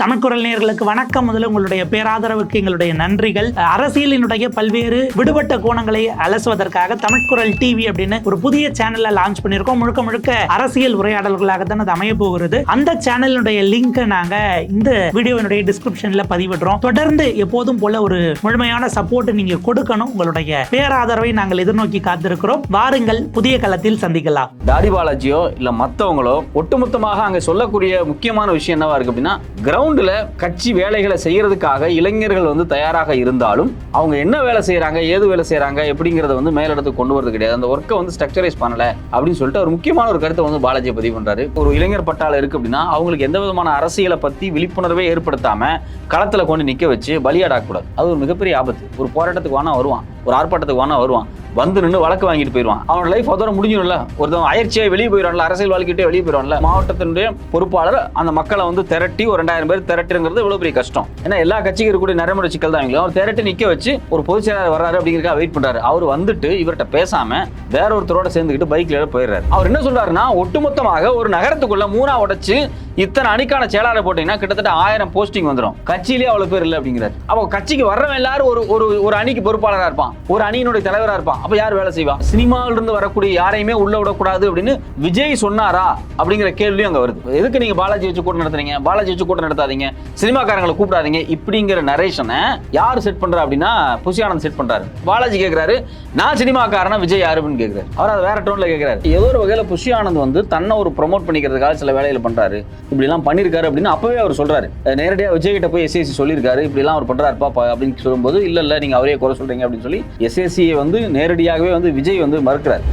தமிழ்குரல் நேர்களுக்கு வணக்கம். முதல்ல உங்களுடைய பேராதரவுக்கு எங்களுடைய நன்றிகள். அரசியலினுடைய பல்வேறு விடுபட்ட கோணங்களை அலசுவதற்காக தமிழ்குரல் டிவி அப்படின்னு ஒரு புதிய சேனலை லான்ச் பண்ணியிருக்கோம். முழுக்க முழுக்க அரசியல் உரையாடல்களாக தான் அது அமைய போகிறது. அந்த சேனலினுடைய லிங்கை நாங்க இந்த வீடியோவினுடைய டிஸ்கிரிப்ஷன்ல பதிவிடுறோம். தொடர்ந்து எப்போதும் போல ஒரு முழுமையான சப்போர்ட் நீங்க கொடுக்கணும். உங்களுடைய பேராதரவை நாங்கள் எதிர்நோக்கி காத்திருக்கிறோம். வாருங்கள் புதிய களத்தில் சந்திக்கலாம். தாடி பாலாஜியோ இல்ல மத்தவங்களோ ஒட்டுமொத்தமாக அங்க சொல்லக்கூடிய முக்கியமான விஷயம் என்னவா இருக்கு அப்படின்னா கிரவுண்டில் கட்சி வேலைகளை செய்கிறதுக்காக இளைஞர்கள் வந்து தயாராக இருந்தாலும் அவங்க என்ன வேலை செய்கிறாங்க ஏது வேலை செய்கிறாங்க எப்படிங்கிறத வந்து மேலிடத்துக்கு கொண்டு வரது கிடையாது. அந்த ஒர்க்கை வந்து ஸ்ட்ரக்சரைஸ் பண்ணலை அப்படின்னு சொல்லிட்டு ஒரு முக்கியமான ஒரு கருத்தை வந்து பாலாஜி பதிவு பண்ணுறாரு ஒரு இளைஞர் பட்டாளம் இருக்குது அப்படின்னா அவங்களுக்கு எந்த விதமான அரசியலை பற்றி விழிப்புணர்வே ஏற்படுத்தாமல் களத்தில் கொண்டு நிற்க வச்சு பலியாடாக்கூடாது. அது ஒரு மிகப்பெரிய ஆபத்து. ஒரு போராட்டத்துக்கு வேணா வருவான். ஒரு ஆர்ப்பாட்டத்துக்கு வேணா வருவான். வந்து நின்று வழக்கு வாங்கிட்டு போயிடுவான் அவனோட லைஃப் அதோட முடிஞ்சிடும்ல. ஒருத்தன் அயற்சியாக வெளியே போயிடுவான்ல அரசியல் வாழ்க்கையிட்டே வெளியே போயிடுவான்ல. மாவட்டத்தினுடைய பொறுப்பாளர் அந்த மக்களை வந்து திரட்டி ஒரு ரெண்டாயிரம் பேர் திரட்டுங்கிறது இவ்வளோ பெரிய கஷ்டம். ஏன்னா எல்லா கட்சிக்கும் இருக்கக்கூடிய நடைமுறை சிக்கல் தான் இவங்களுக்கு அவர் திரட்டி நிற்க வச்சு ஒரு பொதுச் செயலாளர் வர்றாரு அப்படிங்கிறக்காக வெயிட் பண்றாரு. அவர் வந்துட்டு இவர்கிட்ட பேசாம வேற ஒருத்தரோட சேர்ந்துக்கிட்டு பைக்ல போயிடுறாரு. அவர் என்ன சொல்றாருன்னா ஒட்டுமொத்தமாக ஒரு நகரத்துக்குள்ள மூணா உடைச்சு இத்தனை அணிக்கான செயலாளர் போட்டீங்கன்னா கிட்டத்தட்ட ஆயிரம் போஸ்டிங் வந்துடும் கட்சியிலே அவ்வளவு பேர் இல்லை அப்படிங்கிறாரு. அப்போ கட்சிக்கு வர்றவன் எல்லாரும் ஒரு ஒரு ஒரு அணிக்கு பொறுப்பாளராக இருப்பான். ஒரு அணியினுடைய தலைவராக இருப்பான். அப்போ யார் வேலை செய்வா? சினிமாவில இருந்து வரக்கூடிய யாரையுமே உள்ள விடக்கூடாது அப்படின்னு விஜய் சொன்னாரா அப்படிங்கிற கேள்வியும் அங்கே வருது. எதுக்கு நீங்க பாலாஜி வச்சு கூட்டம் நடத்துறீங்க? பாலாஜி வச்சு கூட்டம் நடத்தாதீங்க. சினிமாக்காரங்களை கூப்பிடாதீங்க. இப்படிங்கிற நரேஷனை யார் செட் பண்றா அப்படின்னா புசியானந்த் செட் பண்றாரு. பாலாஜி கேட்கிறாரு நான் சினிமாக்காரனா விஜய் யாரு? அப்படின்னு கேட்கிறாரு அவர் அதை வேற டோன்ல கேட்கிறாரு ஏதோ ஒரு வகையில புஷி ஆனந்த் வந்து தன்னை ஒரு ப்ரொமோட் பண்ணிக்கிறதுக்காக சில வேலைகள் பண்றாரு. இப்படி எல்லாம் அப்படின்னு அப்பவே அவர் சொல்றாரு. நேரடியாக நேரடியா விஜய் கிட்ட போய் எஸ்எஸ்சி சொல்லியிருக்காரு. இப்படி அவர் பண்றாருப்பா அப்படின்னு சொல்லும்போது இல்லை இல்ல நீங்க அவரே குறை சொல்றீங்க அப்படின்னு சொல்லி எஸ்எஸ்சியை வந்து நேரடியாகவே வந்து விஜய் வந்து மறுக்கிறார்.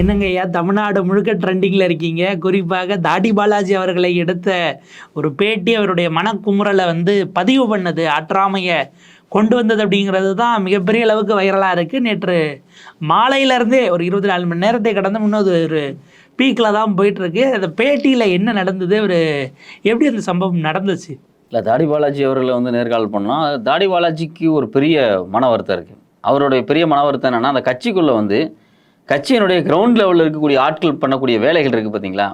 என்னங்க ஐயா தமிழ்நாடு முழுக்க ட்ரெண்டிங்கில் இருக்கீங்க. குறிப்பாக தாடி பாலாஜி அவர்களை எடுத்த ஒரு பேட்டி அவருடைய மனக்குமுறலை வந்து பதிவு பண்ணது ஆற்றாமையை கொண்டு வந்தது அப்படிங்கிறது தான் மிகப்பெரிய அளவுக்கு வைரலாக இருக்குது நேற்று மாலையிலேருந்தே ஒரு இருபத்தி நாலு மணி நேரத்தை கடந்து முன்னது ஒரு பீக்கில் தான் போயிட்டுருக்கு. அந்த பேட்டியில் என்ன நடந்தது? ஒரு எப்படி அந்த சம்பவம் நடந்துச்சு? இல்லை தாடி பாலாஜி அவர்களை வந்து நேர்காணல் பண்ணோம் தாடி பாலாஜிக்கு ஒரு பெரிய மன வருத்தம் இருக்குது அவருடைய பெரிய மன வருத்தம் அந்த கட்சிக்குள்ளே வந்து கட்சியினுடைய கிரவுண்ட் லெவலில் இருக்கக்கூடிய ஆட்கள் பண்ணக்கூடிய வேலைகள் இருக்குது பார்த்தீங்களா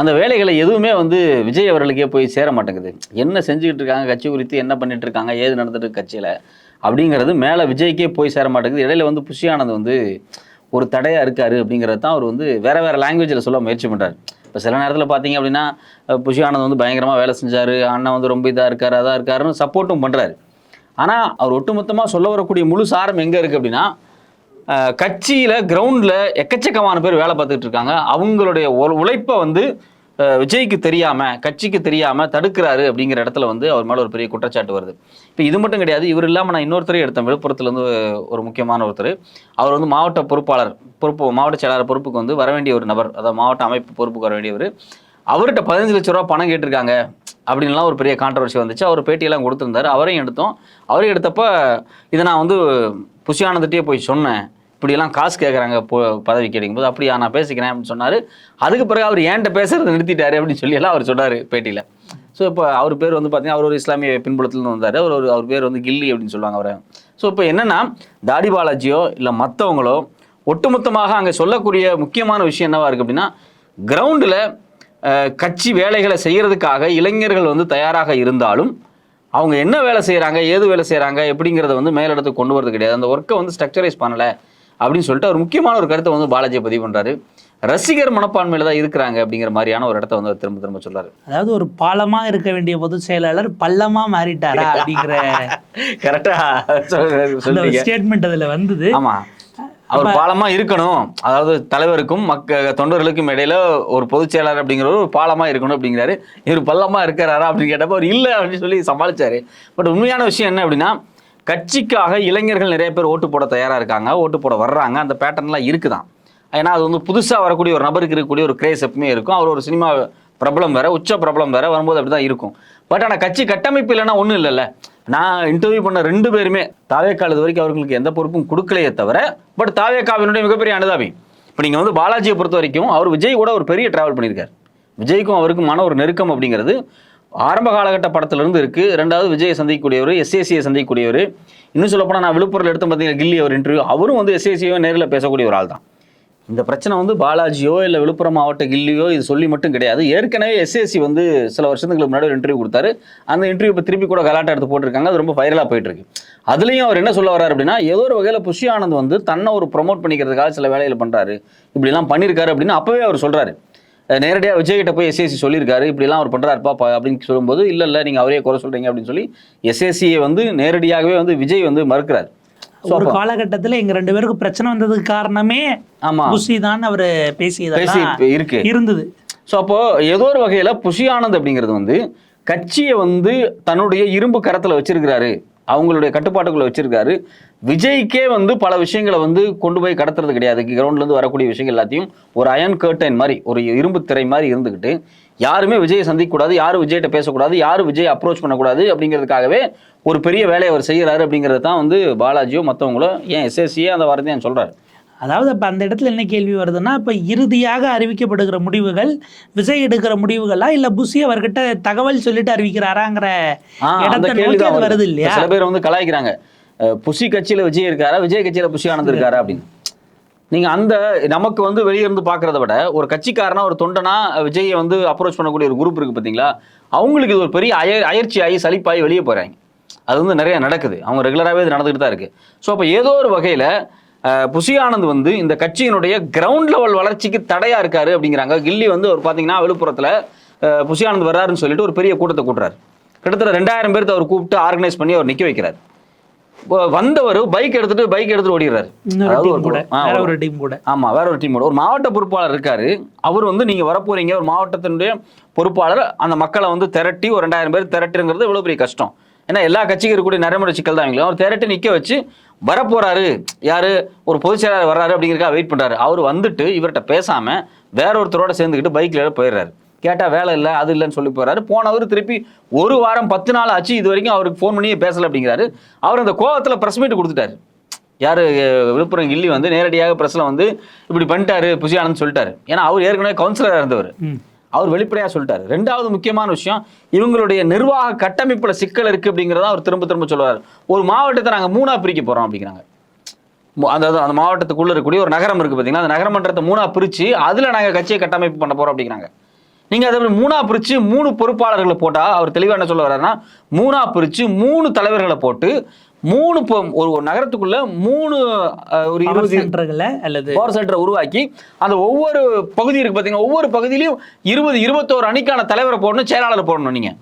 அந்த வேலைகளை எதுவுமே வந்து விஜய் அவர்களுக்கே போய் சேர மாட்டேங்குது. என்ன செஞ்சுக்கிட்டு இருக்காங்க? கட்சி குறித்து என்ன பண்ணிட்டு இருக்காங்க? ஏது நடந்துட்டு கட்சியில்? அப்படிங்கிறது மேலே விஜய்க்கே போய் சேர மாட்டேங்குது. இடையில வந்து புஷியானந்த் வந்து ஒரு தடையாக இருக்காரு அப்படிங்கிறது தான் அவர் வந்து வேறு வேறு லாங்குவேஜில் சொல்ல முயற்சி பண்ணுறாரு இப்போ சில நேரத்தில் பார்த்தீங்க அப்படின்னா புஷி ஆனந்த் வந்து பயங்கரமாக வேலை செஞ்சார் அண்ணன் வந்து ரொம்ப இதாக இருக்கார் அதாக இருக்காருன்னு சப்போர்ட்டும் பண்ணுறாரு ஆனால் அவர் ஒட்டுமொத்தமாக சொல்ல வரக்கூடிய முழு சாரம் எங்கே இருக்குது அப்படின்னா கட்சியில் கிரவுண்டில் எக்கச்சக்கமான பேர் வேலை பார்த்துட்டு இருக்காங்க. அவங்களுடைய உ- உழைப்பை வந்து விஜய்க்கு தெரியாமல் கட்சிக்கு தெரியாமல் தடுக்கிறாரு அப்படிங்கிற இடத்துல வந்து அவர் மேலே ஒரு பெரிய குற்றச்சாட்டு வருது. இப்போ இது மட்டும் கிடையாது இவர் இல்லாமல் நான் இன்னொருத்தரையும் எடுத்தேன். விழுப்புரத்துலேருந்து ஒரு முக்கியமான ஒருத்தர். அவர் வந்து மாவட்ட பொறுப்பாளர் பொறுப்பு மாவட்ட செயலாளர் பொறுப்புக்கு வந்து வர வேண்டிய ஒரு நபர் அதாவது மாவட்ட அமைப்பு பொறுப்புக்கு வர வேண்டியவர். அவர்கிட்ட பதினஞ்சு லட்ச ரூபா பணம் கேட்டிருக்காங்க அப்படின்லாம் ஒரு பெரிய கான்ட்ரவர்சி வந்துச்சு. அவர் பேட்டியெல்லாம் கொடுத்துருந்தாரு. அவரையும் எடுத்தோம். அவரையும் எடுத்தப்ப இதை நான் வந்து புஷியானந்திட்டே போய் சொன்னேன். இப்படியெல்லாம் காசு கேட்குறாங்க போ பதவி கிடைக்கும்போது அப்படியா நான் பேசிக்கிறேன் அப்படின்னு சொன்னார். அதுக்கு பிறகு அவர் ஏன்ட்ட பேசுறதை நிறுத்திட்டாரு அப்படின்னு சொல்லி எல்லாம் அவர் சொன்னார் பேட்டியில். ஸோ இப்போ அவர் பேர் வந்து பார்த்தீங்கன்னா அவர் ஒரு இஸ்லாமிய பின்புலத்துலேருந்து வந்தார். அவர் ஒரு அவர் பேர் வந்து கில்லி அப்படின்னு சொல்லுவாங்க அவரை. ஸோ இப்போ என்னென்னா தாடி பாலாஜியோ இல்லை மற்றவங்களோ ஒட்டுமொத்தமாக அங்கே சொல்லக்கூடிய முக்கியமான விஷயம் என்னவா இருக்குது அப்படின்னா கிரவுண்டில் கட்சி வேலைகளை செய்கிறதுக்காக இளைஞர்கள் வந்து தயாராக இருந்தாலும் அவங்க என்ன வேலை செய்கிறாங்க ஏது வேலை செய்கிறாங்க எப்படிங்கிறத வந்து மேலிடத்துக்கு கொண்டு வரது கிடையாது. அந்த ஒர்க்கை வந்து ஸ்ட்ரக்சரைஸ் பண்ணலை. அப்படின்னு சொல்லிட்டு ஒரு முக்கியமான ஒரு கருத்தை வந்து பாலாஜியை பதிவு பண்ணுறாரு ரசிகர் மனப்பான்மையில தான் இருக்கிறாங்க அப்படிங்கிற மாதிரியான ஒரு இடத்த வந்து திரும்ப திரும்ப சொல்றாரு. அதாவது ஒரு பாலமா இருக்க வேண்டிய பொதுச் செயலாளர் பள்ளமா மாறிட்டாரா அப்படிங்கிற கரெக்டா ஸ்டேட்மெண்ட் அதுல வந்தது. ஆமா. அவர் பாலமா இருக்கணும். அதாவது தலைவருக்கும் மக்க தொண்டர்களுக்கும் இடையில ஒரு பொதுச் செயலாளர் அப்படிங்கிறவர் ஒரு பாலமா இருக்கணும் அப்படிங்கிறாரு. இவர் பள்ளமா இருக்கிறாரா அப்படின்னு கேட்டப்ப அவர் இல்லை அப்படின்னு சொல்லி சமாளிச்சாரு. பட் உண்மையான விஷயம் என்ன அப்படின்னா கட்சிக்காக இளைஞர்கள் நிறைய பேர் ஓட்டு போட தயாராக இருக்காங்க ஓட்டு போட வர்றாங்க. அந்த பேட்டர்ன்லாம் இருக்குதான். ஏன்னா அது வந்து புதுசாக வரக்கூடிய ஒரு நபருக்கு இருக்கக்கூடிய ஒரு கிரேஸ் எப்பவுமே இருக்கும். அவர் ஒரு சினிமா பிரபலம் வேறு உச்ச பிரபலம் வேறு வரும்போது அப்படிதான் இருக்கும். பட் ஆனால் கட்சி கட்டமைப்பு இல்லைன்னா ஒன்றும் இல்லைல்ல. நான் இன்டர்வியூ பண்ண ரெண்டு பேருமே தாவேக்கா இது வரைக்கும் அவர்களுக்கு எந்த பொறுப்பும் கொடுக்கலையே தவிர பட் தாவேக்காவினுடைய மிகப்பெரிய அனுதாபி. இப்போ நீங்கள் வந்து பாலாஜியை பொறுத்த வரைக்கும் அவர் விஜய் கூட ஒரு பெரிய டிராவல் பண்ணியிருக்கார். விஜய்க்கும் அவருக்குமான ஒரு நெருக்கம் அப்படிங்கிறது ஆரம்ப காலகட்ட படத்திலிருந்து இருக்குது இருக்கு. ரெண்டாவது விஜயை சந்திக்கக்கூடியவர் எஸ்ஏசியை சந்திக்கக்கூடியவர். இன்னும் சொல்லப்போனால் நான் விழுப்புரத்தில் எடுத்த பார்த்தீங்கன்னா கில்லி அவர் இன்டர்வியூ அவரும் வந்து எஸ்ஏசியோ நேரில் பேசக்கூடிய ஒரு ஆள் தான் இந்த பிரச்சனை வந்து பாலாஜியோ இல்லை விழுப்புரம் மாவட்ட கில்லியோ இது சொல்லி மட்டும் கிடையாது. ஏற்கனவே எஸ்எஸ்சி வந்து சில வருஷத்துக்கு முன்னாடி ஒரு இன்டர்வியூ கொடுத்தாரு. அந்த இன்டர்வியூ இப்போ திருப்பி கூட கலாட்டா எடுத்து போட்டிருக்காங்க. அது ரொம்ப வைரலாக போயிட்டு இருக்கு அதுலேயும் அவர் என்ன சொல்ல வர்றாரு அப்படின்னா ஏதோ ஒரு வகையில் புஷி ஆனந்த் வந்து தன்னை ஒரு ப்ரொமோட் பண்ணிக்கிறதுக்காக சில வேலைகள் பண்ணுறாரு இப்படிலாம் பண்ணியிருக்காரு அப்படின்னு அப்போவே அவர் சொல்கிறாரு நேரடியாக விஜய்கிட்ட போய் எஸ்எஸ்சி சொல்லியிருக்காரு. இப்படிலாம் அவர் பண்ணுறாருப்பா அப்படின்னு சொல்லும்போது இல்லை இல்லை நீங்கள் அவரே குறை சொல்கிறீங்க அப்படின்னு சொல்லி எஸ்எஸ்சியை வந்து நேரடியாகவே வந்து விஜய் வந்து மறுக்கிறார். ஒரு காலகட்டத்துல எங்க ரெண்டு பேருக்கு பிரச்சனை வந்ததுக்கு காரணமே ஆமா. புஷி தான் அவரு பேசி பேசியதெல்லாம் இப்ப இருக்கு. இருந்தது. ஸோ அப்போ ஏதோ ஒரு வகையில புஷி ஆனந்த் அப்படிங்கிறது வந்து கட்சியை வந்து தன்னுடைய இரும்பு கரத்துல வச்சிருக்கிறாரு. அவங்களுடைய கட்டுப்பாட்டுக்குள்ள வச்சிருக்காரு. விஜய்க்கே வந்து பல விஷயங்களை வந்து கொண்டு போய் கடத்துறது கிடையாது. கிரவுண்ட்ல இருந்து வரக்கூடிய விஷயங்கள் எல்லாத்தையும் ஒரு அயன் கேர்டைன் மாதிரி ஒரு இரும்பு திரை மாதிரி இருந்துக்கிட்டு யாருமே விஜயை சந்திக்கக்கூடாது யாரும் விஜய்கிட்ட பேசக்கூடாது யாரும் விஜய் அப்ரோச் பண்ணக்கூடாது அப்படிங்கிறதுக்காகவே ஒரு பெரிய வேலையை அவர் செய்கிறாரு அப்படிங்கிறது தான் வந்து பாலாஜியோ மற்றவங்களோ ஏன் எஸ்எஸ்சியே அந்த வார்த்தையை சொல்றாரு. அதாவது அப்ப அந்த இடத்துல என்ன கேள்வி வருதுன்னா இப்ப இறுதியாக அறிவிக்கப்படுகிற முடிவுகள் விஜய் எடுக்கிற முடிவுகளா? இல்ல புஷி அவர்கிட்ட தகவல் சொல்லிட்டு அறிவிக்கிறாராங்கிற இடத்தை நோக்கி அது வருது. இல்லையா? சில பேர் வந்து கலாய்க்கிறாங்க. புஷி கட்சியில விஜய் இருக்காரா? விஜய் கட்சியில புஷி ஆனந்த் இருக்காரா அப்படின்னு. நீங்க அந்த நமக்கு வந்து வெளிய இருந்து பாக்குறத விட ஒரு கட்சிக்காரனா ஒரு தொண்டனா விஜயை வந்து அப்ரோச் பண்ணக்கூடிய ஒரு குரூப் இருக்கு பாத்தீங்களா? அவங்களுக்கு இது ஒரு பெரிய அய அயற்சி ஆகி சலிப்பாகி வெளியே போறாங்க. அது வந்து நிறைய நடக்குது. அவங்க ரெகுலராகவே இது நடந்துகிட்டு தான் இருக்கு. ஸோ அப்போ ஏதோ ஒரு வகையில அஹ், புஷி ஆனந்த் வந்து இந்த கட்சியினுடைய கிரவுண்ட் லெவல் வளர்ச்சிக்கு தடையா இருக்காரு அப்படிங்கிறாங்க. கில்லி வந்து ஒரு பாத்தீங்கன்னா விழுப்புரத்துல அஹ், புஷி ஆனந்த் வர்றாருன்னு சொல்லிட்டு ஒரு பெரிய கூட்டத்தை கூட்டுறாரு. கிட்டத்தட்ட ரெண்டாயிரம் பேர்த்த அவர் கூப்பிட்டு ஆர்கனைஸ் பண்ணி அவர் நிக்க வைக்கிறார். வந்தவர் பைக் எடுத்துட்டு பைக் எடுத்துட்டு ஓடிடுறாரு. டீம் கூட ஆ, வேற ஒரு- டீம் கூட. ஆமா வேற ஒரு மாவட்ட பொறுப்பாளர் இருக்காரு. அவர் வந்து நீங்க வரப்போறீங்க ஒரு மாவட்டத்தினுடைய பொறுப்பாளர். அந்த மக்களை வந்து திரட்டி ஒரு ரெண்டாயிரம் பேர் திரட்டுங்கிறது இவ்வளவு பெரிய கஷ்டம். ஏன்னா எல்லா கட்சிக்கும் இருக்கக்கூடிய நடைமுறை சிக்கல் தான் அவர் திரட்டி நிக்க வச்சு வரப்போறாரு. யாரு? ஒரு பொதுச் செயலாளர் வர்றாரு அப்படிங்கிறக்கா வெயிட் பண்றாரு. அவர் வந்துட்டு இவர்கிட்ட பேசாம வேற ஒருத்தரோட சேர்ந்துக்கிட்டு பைக்ல போயிடுறாரு. கேட்டா வேலை இல்லை அது இல்லைன்னு சொல்லி போறாரு. போனவர் திருப்பி ஒரு வாரம் பத்து நாள் ஆச்சு இது வரைக்கும் அவருக்கு ஃபோன் பண்ணியே பேசல அப்படிங்கிறாரு. அவர் அந்த கோவத்தில் ப்ரெஸ் மீட் கொடுத்துட்டாரு. யார் விழுப்புரம் கில்லி வந்து நேரடியாக பிரஸ்ல வந்து இப்படி பண்ணிட்டாரு புசி சொல்லிட்டாரு. ஏன்னா அவர் ஏற்கனவே கவுன்சிலராக இருந்தவர். அவர் வெளிப்படையாக சொல்லிட்டார். ரெண்டாவது முக்கியமான விஷயம் இவங்களுடைய நிர்வாக கட்டமைப்பில் சிக்கல் இருக்குது அப்படிங்கிறத அவர் திரும்ப திரும்ப சொல்லுவார். ஒரு மாவட்டத்தை நாங்கள் மூணாக பிரிக்க போகிறோம் அப்படிங்கிறாங்க. அந்த அந்த மாவட்டத்துக்குள்ளே இருக்கக்கூடிய ஒரு நகரம் இருக்குது பாத்தீங்களா? அந்த நகரமன்றத்தை மூணாக பிரித்து அதில் நாங்கள் கட்சியை கட்டமைப்பு பண்ண போகிறோம் அப்படிங்கிறாங்க. நீங்கள் அதை மூணாக மூணா மூணு பொறுப்பாளர்களை போட்டால் அவர் தெளிவாக என்ன சொல்ல வர்றாருன்னா மூணாக பிரித்து மூணு தலைவர்களை போட்டு மூணு பொ- ஒரு ஒரு நகரத்துக்குள்ள மூணு ஒரு இருபது சென்டர்களை அல்லது பவர் சென்டரை உருவாக்கி அந்த ஒவ்வொரு பகுதி இருக்கு பார்த்தீங்கன்னா ஒவ்வொரு பகுதியிலையும் இருபது இருபத்தோரு அணிக்கான தலைவரை போடணும் செயலாளர் போடணும் நீங்க.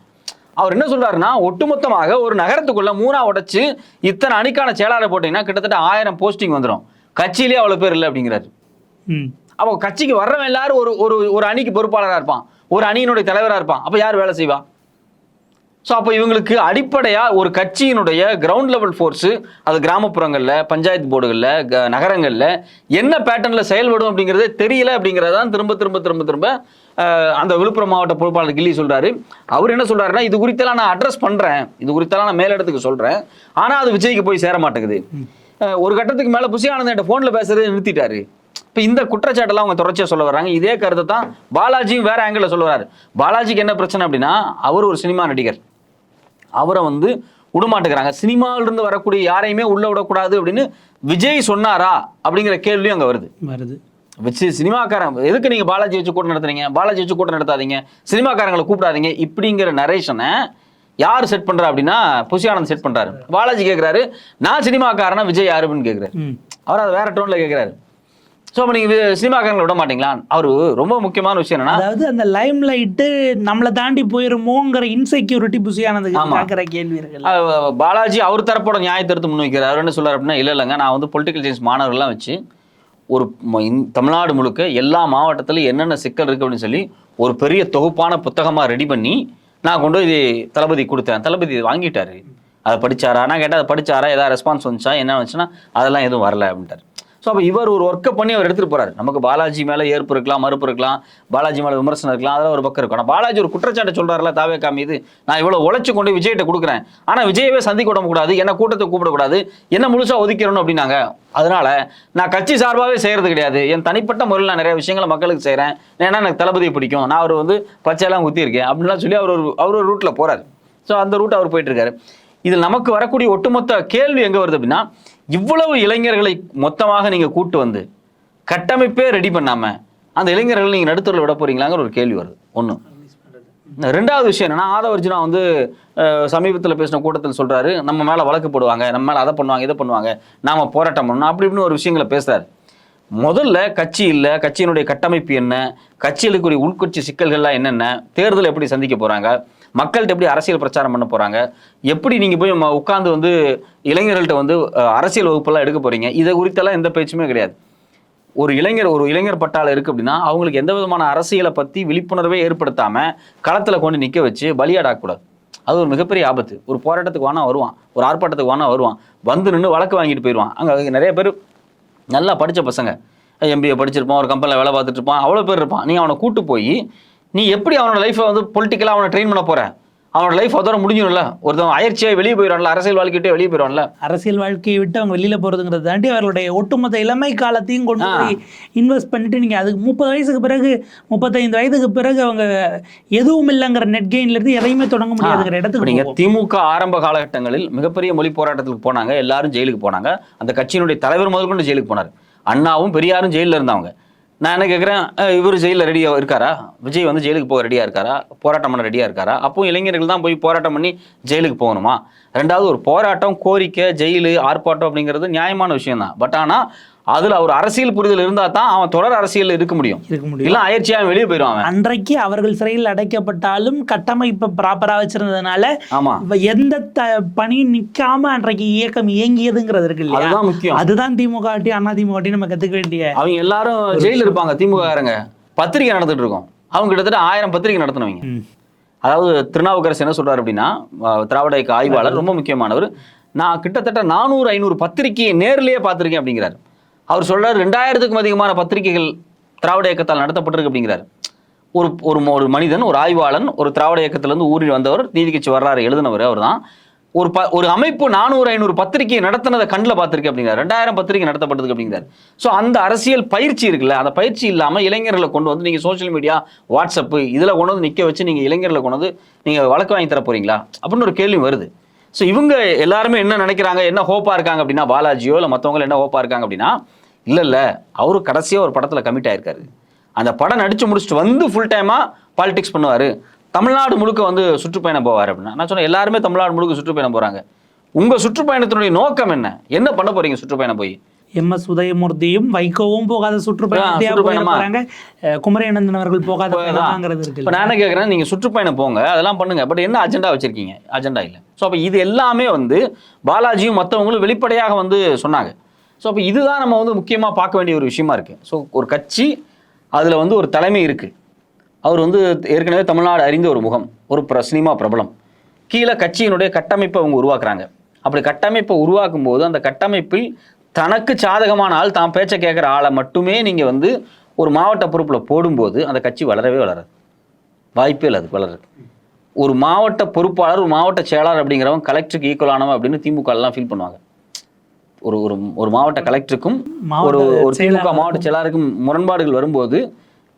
அவர் என்ன சொல்றாருன்னா ஒட்டுமொத்தமாக ஒரு நகரத்துக்குள்ள மூணா உடைச்சு இத்தனை அணிக்கான செயலாளர் போட்டீங்கன்னா கிட்டத்தட்ட ஆயிரம் போஸ்டிங் வந்துடும் கட்சியிலே அவ்வளவு பேர் இல்லை அப்படிங்கிறாரு. அப்போ கட்சிக்கு வர்றவன் எல்லாரும் ஒரு ஒரு ஒரு அணிக்கு பொறுப்பாளராக இருப்பான். ஒரு அணியினுடைய தலைவராக இருப்பான். அப்போ யார் வேலை செய்வா? ஸோ அப்போ இவங்களுக்கு அடிப்படையாக ஒரு கட்சியினுடைய கிரவுண்ட் லெவல் ஃபோர்ஸு அது கிராமப்புறங்களில் பஞ்சாயத்து போர்டுகளில் க நகரங்களில் என்ன பேட்டர்னில் செயல்படும் அப்படிங்கிறதே தெரியல அப்படிங்கிறதான் திரும்ப திரும்ப திரும்ப திரும்ப அந்த விழுப்புரம் மாவட்ட பொறுப்பாளர் கில்லி சொல்கிறாரு அவர் என்ன சொல்கிறாருன்னா இது குறித்தெல்லாம் நான் அட்ரஸ் பண்ணுறேன் இது குறித்தெல்லாம் நான் மேலிடத்துக்கு சொல்கிறேன் ஆனால் அது விஜய்க்கு போய் சேர மாட்டேங்குது. ஒரு கட்டத்துக்கு மேலே புசி ஆனந்த் ஃபோனில் பேசுறதை நிறுத்திட்டாரு. இப்போ இந்த குற்றச்சாட்டெல்லாம் அவங்க தொடர்ச்சியாக சொல்ல வர்றாங்க. இதே கருத்தை தான் பாலாஜியும் வேற ஆங்கிளில் சொல்ல பாலாஜிக்கு என்ன பிரச்சனை அப்படின்னா அவர் ஒரு சினிமா நடிகர். அவரை வந்து விடமாட்டுக்கிறாங்க சினிமாவிலிருந்து வரக்கூடிய யாரையுமே உள்ள விடக்கூடாது அப்படின்னு விஜய் சொன்னாரா அப்படிங்கிற கேள்வியும் அங்கே வருது. வருது. வச்சு சினிமாக்காரன் எதுக்கு நீங்க பாலாஜி வச்சு கூட்டம் நடத்துறீங்க? பாலாஜி வச்சு கூட்டம் நடத்தாதீங்க. சினிமாக்காரங்களை கூப்பிடாதீங்க. இப்படிங்கிற நரேஷனை யார் செட் பண்றா அப்படின்னா புஷி ஆனந்த் செட் பண்றாரு. பாலாஜி கேட்குறாரு நான் சினிமாக்காரனா விஜய் யாரு அப்படின்னு கேட்குறாரு. அவர் அதை வேற டோன்ல கேட்குறாரு ஸோ அப்போ நீங்கள் சினிமாக்காரங்களை விட மாட்டீங்களா? அவர் ரொம்ப முக்கியமான விஷயம் என்னன்னா அதாவது அந்த லைம் லைட்டு நம்மளை தாண்டி போயிருமோங்கிற இன்செக்யூரிட்டி கேள்வி இருக்குல்ல அஹ் பாலாஜி அவர் தரப்போட நியாயத்திருத்து முன்வைக்கிறார். அவர் என்ன சொல்றாரு அப்படின்னா இல்லை இல்லைங்க நான் வந்து பொலிட்டிக்கல் சயின்ஸ் மாணவர்கள்லாம் வச்சு ஒரு தமிழ்நாடு முழுக்க எல்லா மாவட்டத்திலும் என்னென்ன சிக்கல் இருக்கு அப்படின்னு சொல்லி ஒரு பெரிய தொகுப்பான புத்தகமாக ரெடி பண்ணி நான் கொண்டு போய் இது தளபதி கொடுத்தேன். தளபதி வாங்கிட்டாரு. அதை படிச்சாரா? நான் கேட்டால் அதை படிச்சாரா? ஏதாவது ரெஸ்பான்ஸ் வந்துச்சா? என்ன வந்துச்சுன்னா அதெல்லாம் எதுவும் வரல அப்படின்ட்டார். ஸோ அப்போ இவர் ஒரு ஒர்க்கை பண்ணி அவர் எடுத்துகிட்டு போகிறார் நமக்கு பாலாஜி மேலே ஏற்பு இருக்கலாம் மறுப்பு இருக்கலாம் பாலாஜி மேலே விமர்சனம் இருக்கலாம் அதெல்லாம் ஒரு பக்கம் இருக்கும். ஆனால் பாலாஜி ஒரு குற்றச்சாட்டை சொல்றாருல தாவேக்கா மீது. நான் இவ்வளோ உழைச்சி கொண்டு விஜய்கிட்ட கொடுக்குறேன். ஆனால் விஜயவே சந்திக்க விடக்கூடாது என்ன கூட்டத்தை கூப்பிடக்கூடாது என்ன முழுசாக ஒதுக்கிறணும் அப்படின்னாங்க. அதனால் நான் கட்சி சார்பாகவே செய்கிறது கிடையாது. என் தனிப்பட்ட முறையில் நான் நிறைய விஷயங்களை மக்களுக்கு செய்கிறேன் ஏன்னா எனக்கு தளபதியை பிடிக்கும். நான் அவர் வந்து பச்சையெல்லாம் ஊற்றிருக்கேன் அப்படின்லாம் சொல்லி அவர் ஒரு அவர் ஒரு ரூட்டில் போகிறார் ஸோ அந்த ரூட் அவர் போயிட்டு இருக்காரு. இதில் நமக்கு வரக்கூடிய ஒட்டுமொத்த கேள்வி எங்கே வருது அப்படின்னா இவ்வளவு இளைஞர்களை மொத்தமாக நீங்கள் கூட்டு வந்து கட்டமைப்பே ரெடி பண்ணாமல் அந்த இளைஞர்கள் நீங்கள் நடுத்தரில் விட போகிறீங்களாங்கிற ஒரு கேள்வி வருது. ஒன்று ரெண்டாவது விஷயம் என்னன்னா ஆதவர்ஜுனா வந்து சமீபத்தில் பேசின கூட்டத்தில் சொல்கிறாரு நம்ம மேலே வழக்கு போடுவாங்க நம்ம மேலே அதை பண்ணுவாங்க இதை பண்ணுவாங்க நாம் போராட்டம் பண்ணணும் அப்படி இப்படின்னு ஒரு விஷயங்களை பேசுகிறார் முதல்ல கட்சி இல்லை கட்சியினுடைய கட்டமைப்பு என்ன கட்சிகளுக்குரிய உள்கட்சி சிக்கல்கள்லாம் என்னென்ன தேர்தல் எப்படி சந்திக்க போகிறாங்க மக்கள்கிட்ட எப்படி அரசியல் பிரச்சாரம் பண்ண போகிறாங்க எப்படி நீங்கள் போய் உட்காந்து வந்து இளைஞர்கள்ட்ட வந்து அரசியல் வகுப்பெல்லாம் எடுக்க போகிறீங்க இதை குறித்தெல்லாம் எந்த பேச்சுமே கிடையாது. ஒரு இளைஞர் ஒரு இளைஞர் பட்டாளம் இருக்குது அப்படின்னா அவங்களுக்கு எந்த விதமான அரசியலை பற்றி விழிப்புணர்வே ஏற்படுத்தாமல் களத்தில் கொண்டு நிற்க வச்சு பலியாடாக்கூடாது அது ஒரு மிகப்பெரிய ஆபத்து. ஒரு போராட்டத்துக்கு வேணால் வருவான். ஒரு ஆர்ப்பாட்டத்துக்கு வேணால் வருவான். வந்து நின்று வழக்கு வாங்கிட்டு போயிடுவான். அங்கே நிறைய பேர் நல்லா படித்த பசங்க. எம்பிஏ படிச்சிருப்பான் ஒரு கம்பெனியில் வேலை பார்த்துட்டு இருப்பான். அவ்வளோ பேர் இருப்பான். நீ அவனை கூட்டு போய் நீ எப்படி அவனோட லைஃப்பை வந்து பொலிட்டிக்கலாக அவனை ட்ரெயின் பண்ண போற? அவனோட லைஃப் அதோட முடிஞ்சிடும்ல? ஒருத்தன் அயற்சியாக வெளியே போயிடுவான்ல அரசியல் வாழ்க்கையிட்டே வெளியே போயிடுவான்ல? அரசியல் வாழ்க்கையை விட்டு அவங்க வெளியில போறதுங்கிறது தாண்டி அவர்களுடைய ஒட்டுமொத்த இளமை காலத்தையும் கொண்டு. போய் இன்வெஸ்ட் பண்ணிட்டு நீங்க அதுக்கு முப்பது வயசுக்கு பிறகு முப்பத்தைந்து வயதுக்கு பிறகு அவங்க எதுவும் இல்லைங்கிற நெட் கெயின்ல இருந்து எதையுமே தொடங்க முடியாதுங்கிற இடத்துக்கு நீங்க போவோம். திமுக ஆரம்ப காலகட்டங்களில் மிகப்பெரிய மொழி போராட்டத்துக்கு போனாங்க எல்லாரும் ஜெயிலுக்கு போனாங்க. அந்த கட்சியினுடைய தலைவர் முதல் கொண்டு ஜெயிலுக்கு போனார். அண்ணாவும் பெரியாரும் ஜெயிலில் இருந்தவங்க. நான் என்ன கேட்குறேன் இவர் ஜெயிலில் ரெடியாக இருக்காரா? விஜய் வந்து ஜெயிலுக்கு போக ரெடியாக இருக்காரா? போராட்டம் பண்ண ரெடியாக இருக்காரா? அப்போ இளைஞர்கள் தான் போய் போராட்டம் பண்ணி ஜெயிலுக்கு போகணுமா? ரெண்டாவது ஒரு போராட்டம் கோரிக்கை ஜெயிலு ஆர்ப்பாட்டம் அப்படிங்கிறது நியாயமான விஷயம் தான் பட் ஆனால் அதில் ஒரு அரசியல் புரிதல் இருந்தால் தான் அவன் தொடர் அரசியல் இருக்க முடியும். இருக்க முடியும். இல்லை அயற்சியாக வெளியே போயிடுவான் அன்றைக்கு அவர்கள் சிறையில் அடைக்கப்பட்டாலும் கட்டமைப்பை ப்ராப்பரா வச்சிருந்ததுனால ஆமா. இப்ப எந்த த பணியும் நிக்காம அன்றைக்கு இயக்கம் இயங்கியதுங்கிறது இருக்கு இல்லையா? அதுதான் முக்கியம். அதுதான் திமுக ஆட்டி அண்ணா திமுக ஆட்டி நம்ம கத்துக்க வேண்டிய அவங்க எல்லாரும் ஜெயில இருப்பாங்க திமுககாரங்க. பத்திரிகை நடந்துட்டு இருக்கோம். அவங்க கிட்டத்தட்ட ஆயிரம் பத்திரிகை நடத்தினவங்க. அதாவது திருநாவுக்கரசு என்ன சொல்றாரு அப்படின்னா திராவிட இயக்க ஆய்வாளர் ரொம்ப முக்கியமானவர் நான் கிட்டத்தட்ட நானூறு ஐநூறு பத்திரிகையை நேர்லயே பார்த்திருக்கேன் அப்படிங்கிறாரு. அவர் சொல்கிறார் ரெண்டாயிரத்துக்கும் அதிகமான பத்திரிகைகள் திராவிட இயக்கத்தால் நடத்தப்பட்டிருக்கு அப்படிங்கிறார். ஒரு ஒரு ஒரு மனிதன் ஒரு ஆய்வாளன் ஒரு திராவிட இயக்கத்திலேருந்து ஊரில் வந்தவர் நீதி கட்சி வர்றாரு எழுதினவர் அவர் தான். ஒரு ப ஒரு அமைப்பு நானூறு ஐநூறு பத்திரிகை நடத்தினதை கண்ணில் பார்த்துருக்கு அப்படிங்கிறார். ரெண்டாயிரம் பத்திரிகை நடத்தப்பட்டது அப்படிங்கிறார். ஸோ அந்த அரசியல் பயிற்சி இருக்குல்ல அந்த பயிற்சி இல்லாமல் இளைஞர்களை கொண்டு வந்து நீங்கள் சோஷியல் மீடியா வாட்ஸ்அப்பு இதில் கொண்டு வந்து நிற்க வச்சு நீங்கள் இளைஞர்களை கொண்டு வந்து நீங்கள் வழக்கு வாங்கி தர போகிறீங்களா அப்படின்னு ஒரு கேள்வி வருது. ஸோ இவங்க எல்லாருமே என்ன நினைக்கிறாங்க? என்ன ஹோப்பாக இருக்காங்க அப்படின்னா பாலாஜியோ இல்லை மற்றவங்க என்ன ஹோப்பாக இருக்காங்க அப்படின்னா இல்லை இல்லை அவரு கடைசியாக ஒரு படத்தில் கமிட் ஆயிருக்காரு. அந்த படம் நடித்து முடிச்சுட்டு வந்து ஃபுல் டைமாக பாலிடிக்ஸ் பண்ணுவார். தமிழ்நாடு முழுக்க வந்து சுற்றுப்பயணம் போவார் அப்படின்னா. நான் சொன்னேன் எல்லாருமே தமிழ்நாடு முழுக்க சுற்றுப்பயணம் போகிறாங்க உங்கள் சுற்றுப்பயணத்தினுடைய நோக்கம் என்ன? என்ன பண்ண போகிறீங்க சுற்றுப்பயணம் போய்? எம் எஸ் உதயமூர்த்தியும் வைகோவும் போகாத சுற்றுப்பயணமா? போறாங்க. குமரேனந்தன் அவர்கள் போகாத போகாதா? பயணமாங்கிறது இருக்கு இப்போ நான் என்ன கேட்குறேன் நீங்கள் சுற்றுப்பயணம் போங்க அதெல்லாம் பண்ணுங்க. பட் என்ன அஜெண்டா வச்சிருக்கீங்க? அஜெண்டா இல்லை. ஸோ அப்போ இது எல்லாமே வந்து பாலாஜியும் மற்றவங்களும் வெளிப்படையாக வந்து சொன்னாங்க. ஸோ அப்போ இதுதான் நம்ம வந்து முக்கியமாக பார்க்க வேண்டிய ஒரு விஷயமா இருக்கு. ஸோ ஒரு கட்சி அதில் வந்து ஒரு தலைமை இருக்கு. அவர் வந்து ஏற்கனவே தமிழ்நாடு அறிந்த ஒரு முகம் ஒரு பிர சினிமா பிரபலம். கீழே கட்சியினுடைய கட்டமைப்பை அவங்க உருவாக்குறாங்க. அப்படி கட்டமைப்பை உருவாக்கும் போது அந்த கட்டமைப்பில் தனக்கு சாதகமான ஆள் தான் பேச்சை கேட்குற ஆளை மட்டுமே நீங்கள் வந்து ஒரு மாவட்ட பொறுப்பில் போடும்போது அந்த கட்சி வளரவே வளராது. வாய்ப்பே இல்லை அதுக்கு வளர ஒரு மாவட்ட பொறுப்பாளர் ஒரு மாவட்ட செயலாளர் அப்படிங்கிறவன் கலெக்டருக்கு ஈக்குவலானவன் அப்படின்னு திமுக எல்லாம் ஃபீல் பண்ணுவாங்க. ஒரு ஒரு ஒரு மாவட்ட கலெக்டருக்கும் ஒரு ஒரு திமுக. மாவட்ட செயலாளருக்கும் முரண்பாடுகள் வரும்போது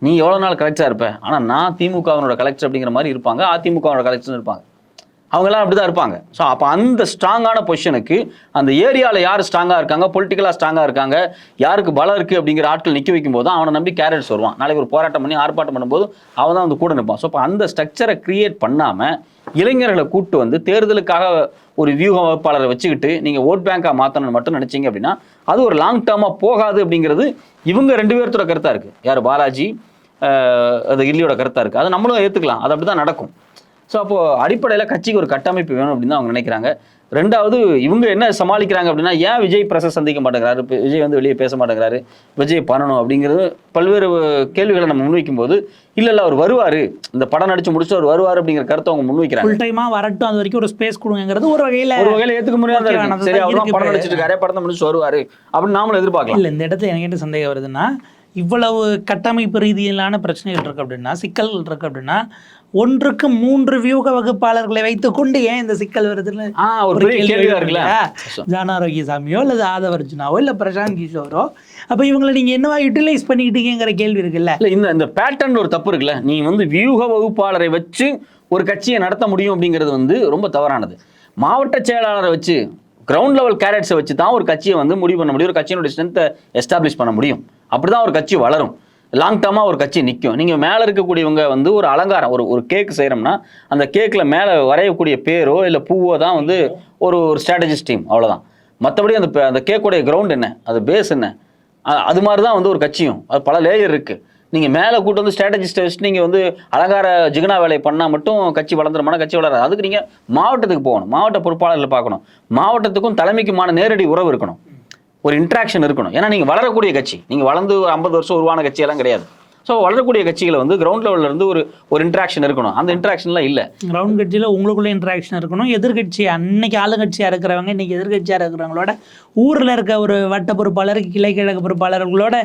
நீ எவ்வளோ நாள் கலெக்டராக இருப்ப? ஆனால் நான் திமுகவினோட கலெக்டர் அப்படிங்கிற மாதிரி இருப்பாங்க அதிமுகவோட கலெக்டர் இருப்பாங்க. அவங்கெல்லாம் அப்படி தான் இருப்பாங்க. ஸோ அப்போ அந்த ஸ்ட்ராங்கான பொசிஷனுக்கு அந்த ஏரியாவில் யார் ஸ்ட்ராங்காக இருக்காங்க? பொலிட்டிக்கலாக ஸ்ட்ராங்காக இருக்காங்க? யாருக்கு பலம் இருக்குது அப்படிங்கிற ஆட்கள் நிற்க வைக்கும் போது அவனை நம்பி கேரட்ஸ் வருவான். நாளைக்கு ஒரு போராட்டம் பண்ணி ஆர்ப்பாட்டம் பண்ணும்போது அவன் தான் வந்து கூட நிற்பான். ஸோ அப்போ அந்த ஸ்ட்ரக்சரை கிரியேட் பண்ணாமல் இளைஞர்களை கூப்பிட்டு வந்து தேர்தலுக்காக ஒரு வியூக வகுப்பாளரை வச்சுக்கிட்டு நீங்கள் ஓட் பேங்காக மாற்றணும்னு மட்டும் நினச்சிங்க அப்படின்னா அது ஒரு லாங் டேர்மாக போகாது அப்படிங்கிறது இவங்க ரெண்டு பேர்த்தோட கருத்தாக இருக்குது யார்? பாலாஜி அது இல்லியோட கருத்தாக இருக்குது அதை நம்மளும் ஏற்றுக்கலாம் அது அப்படி தான் நடக்கும். ஸோ அப்போ அடிப்படையில் கட்சிக்கு ஒரு கட்டமைப்பு வேணும் அப்படின்னு தான் அவங்க நினைக்கிறாங்க. ரெண்டாவது இவங்க என்ன சமாளிக்கிறாங்க அப்படின்னா ஏன் விஜய் பிரச சந்திக்க மாட்டேங்கிறாரு? விஜய் வந்து வெளியே பேச மாட்டேங்கிறாரு. விஜய் பண்ணணும் அப்படிங்கிறது பல்வேறு கேள்விகளை நம்ம முன்வைக்கும் போது இல்லை இல்லை அவர் வருவார். இந்த படம் நடிச்சு முடிச்சு அவர் வருவார் அப்படிங்கிற கருத்தை அவங்க முன்வைக்கிறாங்க. ஃபுல் டைமா வரட்டும் அது வரைக்கும் ஒரு ஸ்பேஸ் கொடுங்கிறது ஒரு வகையில ஒரு வகையில் ஏற்றுக்க முடியாத சரி அவர் படம். நடிச்சிட்டு இருக்காரு படத்தை முடிச்சு வருவார் அப்படின்னு நாமளும் எதிர்பார்க்கலாம். இல்ல இந்த இடத்துல எனக்கு என்ன சந்தேகம் வருதுன்னா இவ்வளவு கட்டமைப்பு ரீதியிலான பிரச்சனைகள் இருக்கு அப்படின்னா சிக்கல்கள் இருக்கு அப்படின்னா ஒன்றுக்கு மூன்று வியூக வகுப்பாளர்களை வைத்துக்கொண்டு ஏன் இந்த சிக்கல் வருதுன்னு ஒரு கேள்வியா இருக்குல்ல? இல்லையா? ஜான் ஆரோக்கியசாமியோ அல்லது ஆதவர்ஜுனாவோ இல்ல பிரசாந்த் கிஷோரோ? அப்ப இவங்களை நீங்க என்னவா யூட்டிலைஸ் பண்ணிக்கிட்டீங்கிற கேள்வி இருக்குல்ல? இல்ல இந்த இந்த பேட்டர்ன் ஒரு தப்பு இருக்குல்ல? நீ வந்து வியூக வகுப்பாளரை வச்சு ஒரு கட்சியை நடத்த முடியும் அப்படிங்கிறது வந்து ரொம்ப தவறானது. மாவட்ட செயலாளரை வச்சு கிரவுண்ட் லெவல் கேரட்ஸை வச்சு தான் ஒரு கட்சியை வந்து முடிவு பண்ண முடியும். ஒரு கட்சியினுடைய ஸ்ட்ரென்த்தை எஸ்டாப்ளிஷ் பண்ண முடியும். அப்படிதான் ஒரு கட்சி வளரும். லாங் டேர்மாக ஒரு கட்சி நிற்கும் நீங்கள் மேலே இருக்கக்கூடியவங்க வந்து ஒரு அலங்காரம் ஒரு ஒரு கேக் செய்கிறோம்னா அந்த கேக்கில் மேலே வரையக்கூடிய பேரோ இல்லை பூவோ தான் வந்து ஒரு ஒரு ஸ்ட்ராட்டஜிஸ்ட் டீம் அவ்வளோதான் மற்றபடி அந்த அந்த கேக்குடைய கிரவுண்ட் என்ன? அது பேஸ் என்ன? அது மாதிரி தான் வந்து ஒரு கட்சியும். அது பல லேயர் இருக்குது நீங்கள் மேலே கூட்டு வந்து ஸ்ட்ராட்டஜிஸ்ட்டை வச்சுட்டு நீங்கள் வந்து அலங்கார ஜிகனா வேலையை பண்ணால் மட்டும் கட்சி வளர்ந்துருமான கட்சி வளராது. அதுக்கு நீங்கள் மாவட்டத்துக்கு போகணும். மாவட்ட பொறுப்பாளர்களை பார்க்கணும். மாவட்டத்துக்கும் தலைமைக்குமான நேரடி உறவு இருக்கணும். ஒரு இன்ட்ராக்ஷன் இருக்கணும். ஏன்னா நீங்கள் வளரக்கூடிய கட்சி. நீங்கள் வளர்ந்து ஒரு ஐம்பது வருஷம் உருவான கட்சியெல்லாம் கிடையாது. ஸோ வளரக்கூடிய கட்சிகளை வந்து கிரவுண்ட் லெவலில் இருந்து ஒரு ஒரு இன்ட்ராக்ஷன் இருக்கணும். அந்த இன்ட்ராக்ஷன்லாம் இல்லை. கிரவுண்ட் கட்சியில் உங்களுக்குள்ள இன்ட்ராக்ஷன் இருக்கணும். எதிர்கட்சி அன்னைக்கு ஆளுங்கட்சியாக இருக்கிறவங்க இன்னைக்கு எதிர்கட்சியாக இருக்கிறவங்களோட ஊரில் இருக்க ஒரு வட்ட பொறுப்பாளர் கிளை கிழக்கு பொறுப்பாளர்களோட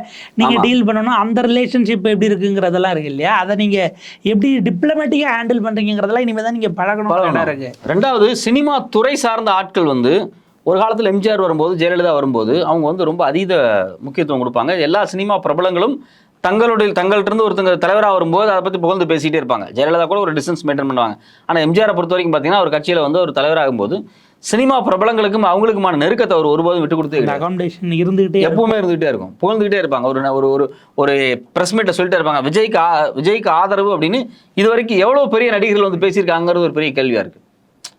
நீங்கள். டீல் பண்ணணும். அந்த ரிலேஷன்ஷிப் எப்படி இருக்குங்கிறதெல்லாம் இருக்கு இல்லையா? அதை நீங்கள் எப்படி டிப்ளமேட்டிக்காக ஹேண்டில் பண்ணுறீங்கிறதெல்லாம் இனிமேல் தான் நீங்கள் பழகணும். இருக்கு. ரெண்டாவது சினிமா துறை சார்ந்த ஆட்கள் வந்து ஒரு காலத்தில் எம்ஜிஆர் வரும்போது ஜெயலலிதா வரும்போது அவங்க வந்து ரொம்ப அதீத முக்கியத்துவம் கொடுப்பாங்க. எல்லா சினிமா பிரபலங்களும் தங்களுடைய தங்கள்ட்ட இருந்து ஒருத்தங்க தலைவராக வரும்போது அதை பற்றி புகழ்ந்து பேசிகிட்டே இருப்பாங்க. ஜெயலலிதா கூட ஒரு டிஸ்டன்ஸ் மெயின்டைன் பண்ணுவாங்க. ஆனால் எம்ஜிஆரை பொறுத்த வரைக்கும் பார்த்தீங்கன்னா ஒரு கட்சியில் வந்து ஒரு தலைவராகும்போது சினிமா பிரபலங்களுக்கும் அவங்களுக்குமான நெருக்கத்தை அவர் ஒருபோதும் விட்டு கொடுத்து அகாமடேஷன் இருந்துகிட்டே. எப்பவுமே இருந்துகிட்டே இருக்கும். புகழ்ந்துகிட்டே இருப்பாங்க. ஒரு ஒரு ஒரு ஒரு ப்ரெஸ் மீட்டை சொல்லிட்டே இருப்பாங்க. விஜய்க்கு விஜய்க்கு ஆதரவு அப்படின்னு இது வரைக்கும் எவ்வளோ பெரிய நடிகர்கள் வந்து பேசியிருக்காங்கிறது ஒரு பெரிய கேள்வியாக இருக்குது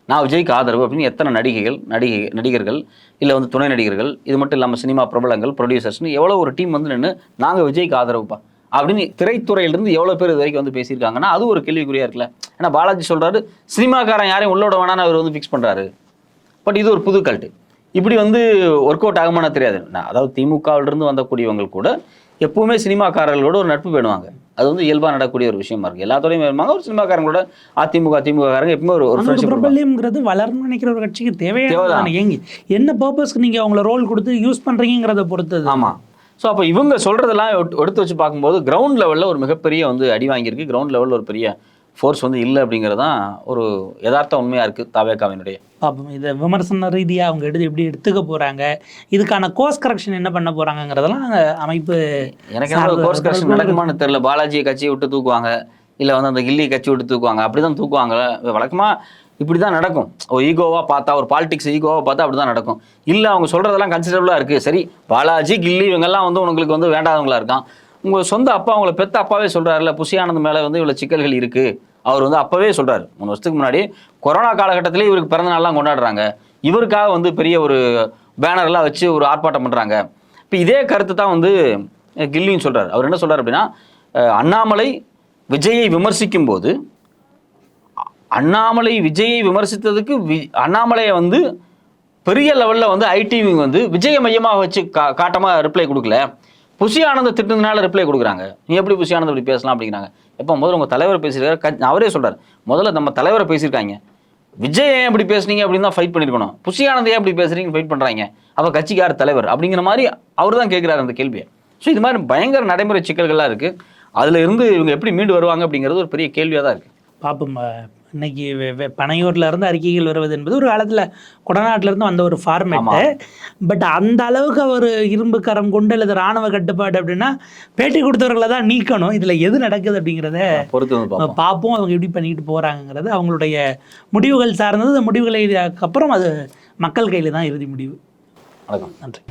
நான் விஜய்க்கு ஆதரவு அப்படின்னு எத்தனை நடிகைகள் நடிகை நடிகர்கள் இல்லை வந்து துணை நடிகர்கள் இது மட்டும் இல்லாமல் சினிமா பிரபலங்கள் ப்ரொடியூசர்ஸ்னு எவ்வளோ ஒரு டீம் வந்து நின்று நாங்கள் விஜய்க்கு ஆதரவுப்பா. அப்படின்னு திரைத்துறையிலிருந்து எவ்வளோ பேர் இது வரைக்கும் வந்து பேசியிருக்காங்கன்னா அது ஒரு கேள்விக்குறியாக இருக்குல்ல. ஏன்னா பாலாஜி சொல்கிறாரு சினிமாக்காரன் யாரையும் உள்ளோட வேணான்னு அவர் வந்து ஃபிக்ஸ் பண்ணுறாரு பட் இது ஒரு புது கல்ட்டு இப்படி வந்து ஒர்க் அவுட் ஆகுமானா தெரியாது. நான் அதாவது திமுகவிலிருந்து வந்தக்கூடியவங்க கூட எப்பவுமே சினிமாக்காரர்களோட ஒரு நட்பு வேணுவாங்க அது வந்து இயல்பாக நடக்கக்கூடிய ஒரு விஷயமா இருக்கு. எல்லாத்தோடையும் வேணுமாங்க ஒரு சினிமாக்காரங்களோட அதிமுக திமுக காரங்க எப்பவுமே ஒரு ஒரு பிரபல்யம்ங்கிறது வளரணும்னு நினைக்கிற ஒரு கட்சிக்கு தேவையான. ஏங்கி என்ன பர்பஸ்க்கு நீங்கள் அவங்கள ரோல் கொடுத்து யூஸ் பண்ணுறீங்கிறத பொறுத்தது. ஆமாம் ஸோ அப்போ இவங்க சொல்கிறதெல்லாம் எடுத்து வச்சு பார்க்கும்போது கிரவுண்ட் லெவலில் ஒரு மிகப்பெரிய வந்து அடி வாங்கியிருக்கு. கிரவுண்ட் லெவலில் ஒரு பெரிய ஃபோர்ஸ் வந்து இல்லை அப்படிங்கிறது தான் ஒரு யதார்த்த உண்மையாக இருக்குது தாவேக்காவினுடைய பார்ப்போம் இதை விமர்சன ரீதியாக அவங்க எடுத்து எப்படி எடுத்துக்க போகிறாங்க இதுக்கான கோர்ஸ் கரெக்ஷன் என்ன பண்ண போகிறாங்கங்கிறதெல்லாம் அமைப்பு எனக்கு கோர்ஸ் கரெக்ஷன் நடக்குமான்னு தெரியல. பாலாஜியை கட்சியை விட்டு தூக்குவாங்க இல்லை வந்து அந்த கில்லி கட்சி விட்டு தூக்குவாங்க அப்படி தான் தூக்குவாங்க வழக்கமாக இப்படி தான் நடக்கும். ஒரு ஈகோவாக பார்த்தா ஒரு பாலிடிக்ஸ் ஈகோவாக பார்த்தா அப்படி தான் நடக்கும். இல்லை அவங்க சொல்கிறதெல்லாம் கன்சிடரபுளாக இருக்குது சரி பாலாஜி கில்லி இவங்கெல்லாம் வந்து உங்களுக்கு வந்து வேண்டாதவங்களா இருக்கான். உங்கள் சொந்த அப்பா உங்களை பெத்த அப்பாவே சொல்கிறாருல புஷியானந்த் மேலே வந்து இவ்வளோ சிக்கல்கள் இருக்குது அவர் வந்து அப்போவே சொல்கிறார் மூணு வருஷத்துக்கு முன்னாடி கொரோனா காலகட்டத்திலே இவருக்கு பிறந்த நாள்லாம் கொண்டாடுறாங்க. இவருக்காக வந்து பெரிய ஒரு பேனர்லாம் வச்சு ஒரு ஆர்ப்பாட்டம் பண்ணுறாங்க இப்போ இதே கருத்து தான் வந்து கில்லின்னு கில்லியும் அவர் என்ன சொல்கிறார் அப்படின்னா அண்ணாமலை விஜயை விமர்சிக்கும் போது அண்ணாமலை விஜயை விமர்சித்ததுக்கு வி அண்ணாமலையை வந்து பெரிய லெவலில் வந்து ஐடிவி வந்து விஜய மையமாக வச்சு கா காட்டமாக ரிப்ளை கொடுக்கல. புஷி ஆனந்த திட்டத்தினால ரிப்ளை கொடுக்குறாங்க. நீ எப்படி புஷி ஆனந்த் இப்படி பேசலாம் அப்படிங்கிறாங்க. எப்போ? முதல்ல உங்கள் தலைவர் பேசியிருக்காரு. க- அவரே சொல்கிறார் முதல்ல நம்ம தலைவரை பேசியிருக்காங்க. விஜய் ஏன் இப்படி பேசுனீங்க அப்படின்னு தான் ஃபைட் பண்ணியிருக்கணும் புஷி ஆனந்த் ஏன் இப்படி பேசுறீங்கன்னு ஃபைட் பண்ணுறாங்க அப்போ கட்சிக்கு யார் தலைவர்? அப்படிங்கிற மாதிரி அவர் தான் கேட்குறாரு அந்த கேள்வியை. ஸோ இது மாதிரி பயங்கர நடைமுறை சிக்கல்கள்லாம் இருக்குது அதில் இருந்து இவங்க எப்படி மீண்டு வருவாங்க அப்படிங்கிறது ஒரு பெரிய கேள்வியாக தான் இருக்குது பார்ப்போம் இன்னைக்கு பனையூர்ல இருந்து அறிக்கைகள் வருவது என்பது ஒரு காலத்துல கொடநாட்டுல இருந்து வந்த ஒரு ஃபார்மேட்டு பட் அந்த அளவுக்கு ஒரு இரும்பு கரம் கொண்டு அல்லது ராணுவ கட்டுப்பாடு அப்படின்னா பேட்டி கொடுத்தவர்களை தான் நீக்கணும். இதுல எது நடக்குது அப்படிங்கிறத பார்ப்போம். அவங்க எப்படி பண்ணிட்டு போறாங்கங்கிறது அவங்களுடைய முடிவுகள் சார்ந்தது. முடிவுகளை அப்புறம் அது மக்கள் கையில தான் இறுதி முடிவு. வணக்கம். நன்றி.